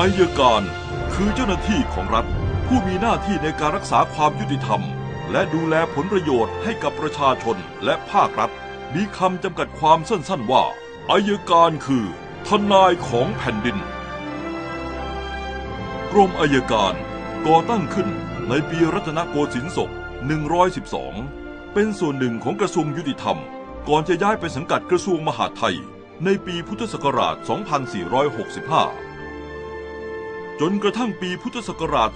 อายการคือเจ้าหน้าที่ของรัฐ ผู้มีหน้าที่ในการรักษาความยุติธรรม และดูแลผลประโยชน์ให้กับประชาชนและภาครัฐ มีคำจำกัดความสั้นๆว่าอายการคือทนายของแผ่นดิน กรมอายการก่อตั้งขึ้นในปีรัตนโกสินทร์ศก 112 เป็นส่วนหนึ่งของกระทรวงยุติธรรม ก่อนจะย้ายไปสังกัดกระทรวงมหาดไทย ในปีพุทธศักราช 2465 จนกระทั่งปีพุทธศักราช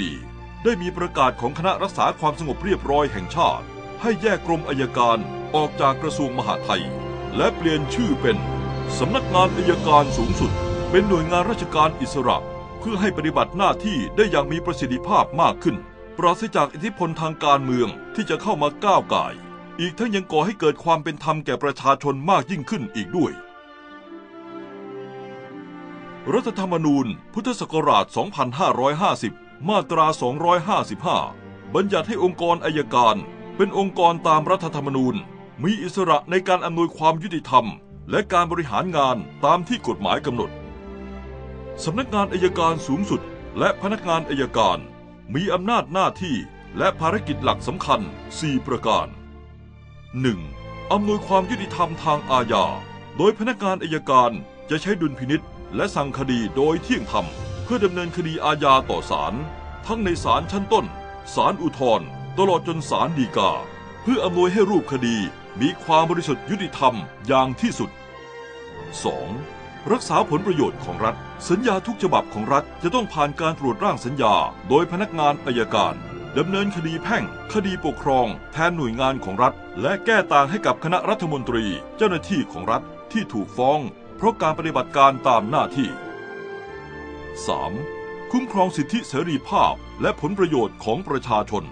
2534 ได้มีประกาศของคณะรักษาความสงบเรียบร้อยแห่งชาติ ให้แยกกรมอายการออกจากกระทรวงมหาดไทย และเปลี่ยนชื่อเป็นสำนักงานอายการสูงสุด เป็นหน่วยงานราชการอิสระ เพื่อให้ปฏิบัติหน้าที่ได้อย่างมีประสิทธิภาพมากขึ้น ปราศจากอิทธิพลทางการเมืองที่จะเข้ามาก้าวไก่อีกทั้งยังก่อให้เกิดความเป็นธรรมแก่ประชาชนมากยิ่งขึ้นอีกด้วย รัฐธรรมนูญ พุทธศักราช 2550 มาตรา 255 บัญญัติให้องค์กรอายการ เป็นองค์กรตามรัฐธรรมนูญ มีอิสระในการอำนวยความยุติธรรม และการบริหารงานตามที่กฎหมายกำหนด สำนักงานอายการสูงสุด และพนักงานอายการ มีอำนาจหน้าที่และภารกิจหลักสำคัญ 4 ประการ 1. อำนวยความยุติธรรมทางอาญา โดยพนักงานอายการจะใช้ดุลพินิษ และสั่งคดีโดยเที่ยงธรรม เพื่อดำเนินคดีอาญาต่อศาลทั้งในศาลชั้นต้น ศาลอุทธรณ์ตลอดจนศาลฎีกา เพื่ออำนวยให้รูปคดีมีความบริสุทธิ์ยุติธรรมอย่างที่สุด 2. รักษาผลประโยชน์ของรัฐ สัญญาทุกฉบับของรัฐจะต้องผ่านการตรวจร่างสัญญา โดยพนักงานอายการดำเนินคดีแพ่ง คดีปกครอง แทนหน่วยงานของรัฐ และแก้ต่างให้กับคณะรัฐมนตรี เจ้าหน้าที่ของรัฐที่ถูกฟ้อง เพราะการปฏิบัติการตามหน้าที่ 3. คุ้มครองสิทธิเสรีภาพและผลประโยชน์ของประชาชน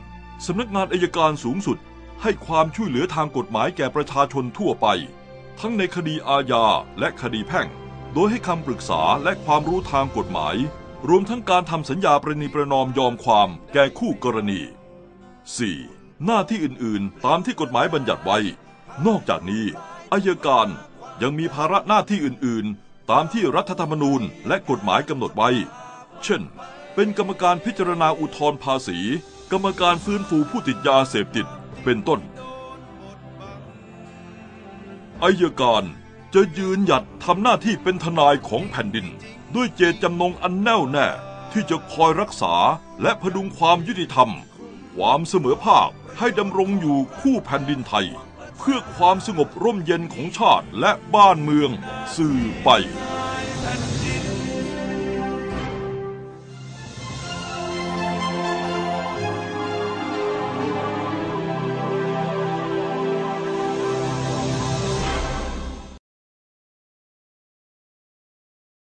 สำนักงานอายการสูงสุด ให้ความช่วยเหลือทางกฎหมายแก่ประชาชนทั่วไป ทั้งในคดีอาญาและคดีแพ่ง โดยให้คำปรึกษาและความรู้ทางกฎหมาย รวมทั้งการทำสัญญาประนีประนอมยอมความแก่คู่กรณี 4. หน้าที่อื่น ๆ ตามที่กฎหมายบัญญัติไว้ นอกจากนี้อายการ ยังมีภาระหน้าที่อื่น ๆ ตามที่รัฐธรรมนูญและกฎหมายกำหนดไว้ เช่น เป็นกรรมการพิจารณาอุทธรณ์ภาษี กรรมการฟื้นฟูผู้ติดยาเสพติด เป็นต้นอายการจะยืนหยัดทำหน้าที่เป็นทนายของแผ่นดิน ด้วยเจตจำนงอันแน่วแน่ที่จะคอยรักษาและพดุงความยุติธรรม ความเสมอภาคให้ดำรงอยู่คู่แผ่นดินไทย เพื่อความสงบร่มเย็นของชาติและบ้านเมืองสื่อไป